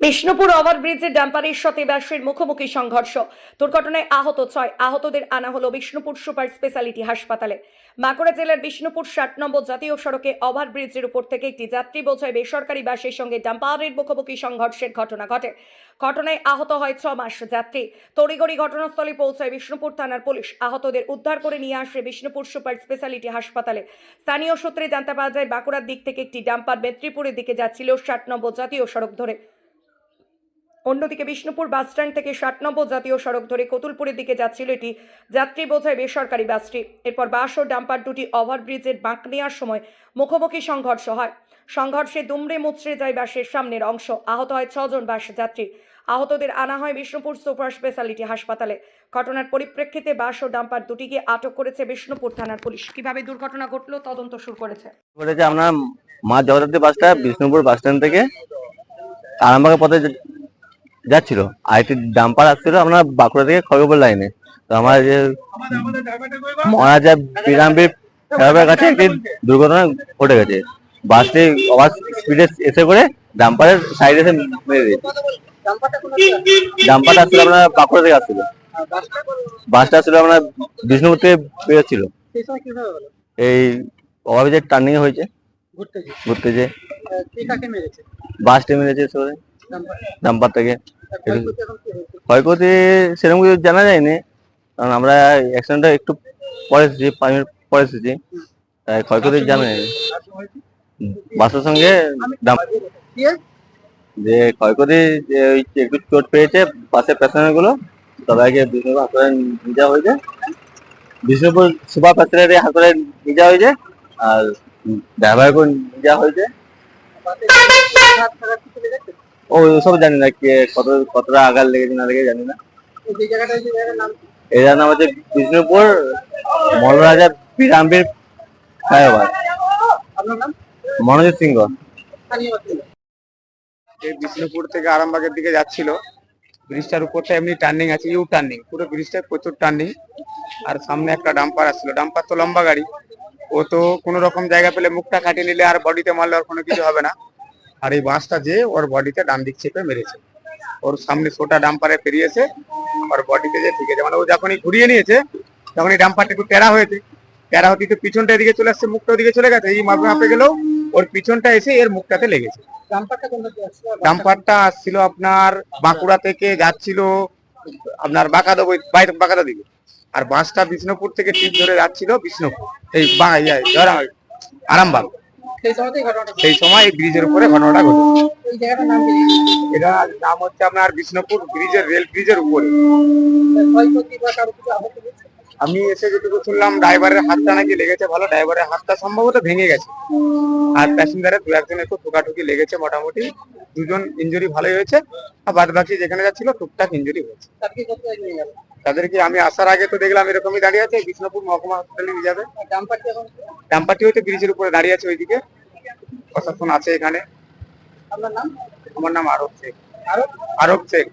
বিষ্ণুপুর ওভারব্রিজে ডাম্পারের সাথে ব্যাসের মুখোমুখি সংঘর্ষ। দুর্ঘটনায় আহত ছয় আহতদের আনা হলো বিষ্ণুপুর সুপার স্পেশালিটি হাসপাতালে। বাঁকুড়া জেলার বিষ্ণুপুর ষাট নম্বর জাতীয় সড়কে ওভারব্রিজের উপর থেকে একটি যাত্রী বোঝায় বেসরকারি বাসের সঙ্গে ডাম্পারের মুখোমুখি সংঘর্ষের ঘটনা ঘটে। ঘটনায় আহত হয় ছ মাস যাত্রী। তড়িগড়ি ঘটনাস্থলে পৌঁছায় বিষ্ণুপুর থানার পুলিশ। আহতদের উদ্ধার করে নিয়ে আসে বিষ্ণুপুর সুপার স্পেশালিটি হাসপাতালে। স্থানীয় সূত্রে জানতে পাওয়া যায়, বাঁকুড়ার দিক থেকে একটি ডাম্পার মেদিনীপুরের দিকে যাচ্ছিল ষাট নম্বর জাতীয় সড়ক ধরে। অন্যদিকে বিষ্ণুপুর বাসস্ট্যান্ড থেকে ষাট নম্বর জাতীয় সড়ক ধরে কতুলপুরের দিকে যাচ্ছিল এটি যাত্রী বোঝায় বেসরকারি বাসটি। এরপর বাস ও ডাম্পার দুটি ওভারব্রিজের বাঁক নেওয়ার সময় মুখোমুখি সংঘর্ষ হয়। সংঘর্ষে দুমড়ে মুচড়ে যায় বাসের সামনের অংশ। আহত হয় ছজন বাস যাত্রী। আহতদের আনা হয় বিষ্ণুপুর সুপার স্পেশালিটি হাসপাতালে। ঘটনার পরিপ্রেক্ষিতে বাস ও ডাম্পার দুটিকে আটক করেছে বিষ্ণুপুর থানার পুলিশ। কীভাবে দুর্ঘটনা ঘটলো তদন্ত শুরু করেছে। আপনার মা জগদ্ধাত্রী বাসটা বিষ্ণুপুর বাস স্ট্যান্ড থেকে আরামবাগের পথে যাচ্ছিল। আর একটি ডাম্পার আসছিল আপনার বাঁকুড়া থেকে খড়গপুর লাইনে তো আমার যে মহারাজা বিরামবীর সাহেবের কাছে একটি দুর্ঘটনা ঘটে গেছে। বাসটি আবার স্পিডে এসে করে ডাম্পারের সাইডে এসে মেরে দিয়েছে। ডাম্পারটা আসছিল আপনার বাঁকুড়া থেকে আসছিল। বাসটা আসছিল আপনার বিষ্ণুপুর থেকে বেরোচ্ছিল। সময় কীভাবে হলো টার্নিং হয়েছে ঘুরতে যে বাসটা মেরেছে? নাম্বার ডাম্পার থেকে। ক্ষয়ক্ষতি সেরকম কিছু জানা যায়নি। কারণ আমরা অ্যাক্সিডেন্টটা একটু পরে এসেছি পাঁচ মিনিট পরে এসেছি। তাই ক্ষয়ক্ষতি জানা যায়নি। বাসের সঙ্গে যে ক্ষয়ক্ষতি যে ওই একটু চোট পেয়েছে বাসের প্যাসেঞ্জারগুলো সবাইকে বিষ্ণুপুর হাসপাতালে নিয়ে যাওয়া হয়েছে। বিষ্ণুপুর সুপার প্যাসেঞ্জারে হাসপাতালে নিয়ে যাওয়া হয়েছে। আর ড্রাইভারকেও নিয়ে যাওয়া হয়েছে বাসে হাত খারাপ কিছু লেগেছে ও সব জানি না কে কত, কতটা আঘাত লেগেছে না লেগেছে, জানি না। এই নাম হচ্ছে বিষ্ণুপুর মল্লরাজা বিরামবীর ফ্লাইওভার মনোজিৎ সিংহ। বিষ্ণুপুর থেকে আরামবাগের দিকে যাচ্ছিল। ব্রিজটার উপরটা এমনি টার্নিং আছে ইউ টার্নিং পুরো ব্রিজটা প্রচুর টার্নিং আর সামনে একটা ডাম্পার আসছিল। ডাম্পার তো লম্বা গাড়ি। ও তো কোনো রকম জায়গা পেলে মুখটা কাটিয়ে নিলে আর বডিতে মারলে আর কোনো কিছু হবে না। আর এই বাঁশটা যে ওর বডিতে ডান দিক চেপে মেরেছে। ওর সামনে ছোটা ডাম্পারে পেরিয়েছে ওর বডিতে যে ঠিক আছে মানে ও যখনই ঘুরিয়ে নিয়েছে তখনই ডাম্পারটা একটু টেরা হয়েছে। টেরা হতে পিছনটা এদিকে চলে আসছে মুখটা ওদিকে চলে গেছে। এই মাপে মাপে গেলেও ওর পিছনটা এসে এর মুখটাতে লেগেছে। ডাম্পারটা আসছিল? আপনার বাঁকুড়া থেকে যাচ্ছিল আপনার বাঁকাদা বাইরে বাঁকাদা দিকে। আর বাসটা বিষ্ণুপুর থেকে টিপ ধরে যাচ্ছিল বিষ্ণুপুর। এই বা- ইয়ে, আরামবাগ। সেই সময় এই ব্রিজের উপরে ঘটনাটা কি? এটা নাম হচ্ছে আপনার বিষ্ণুপুর ব্রিজের রেল ব্রিজের উপরে। আমি এসে যেটুকু শুনলাম ড্রাইভারের হাতটা নাকি লেগেছে ভালো ড্রাইভারের হাতটা সম্ভবত ভেঙে গেছে। আর প্যাসেঞ্জারের দু একজন একটু ঠোকাঠুকি লেগেছে মোটামুটি। দুজন ইঞ্জুরি ভালোই হয়েছে আর বাদ বাকি যেখানে যাচ্ছিল টুকটাক ইঞ্জুরি হয়েছে। তাদেরকে আমি আসার আগে তো দেখলাম এরকমই দাঁড়িয়ে আছে বিষ্ণুপুর মহকুমা হসপিটালে নিয়ে যাবে। ডাম্পারটি এখন? হয়তো ব্রিজের উপরে দাঁড়িয়ে আছে ওইদিকে। প্রশাসন আছে এখানে? আপনার নাম? আমার নাম আরব শেখ। আরও আরব শেখ।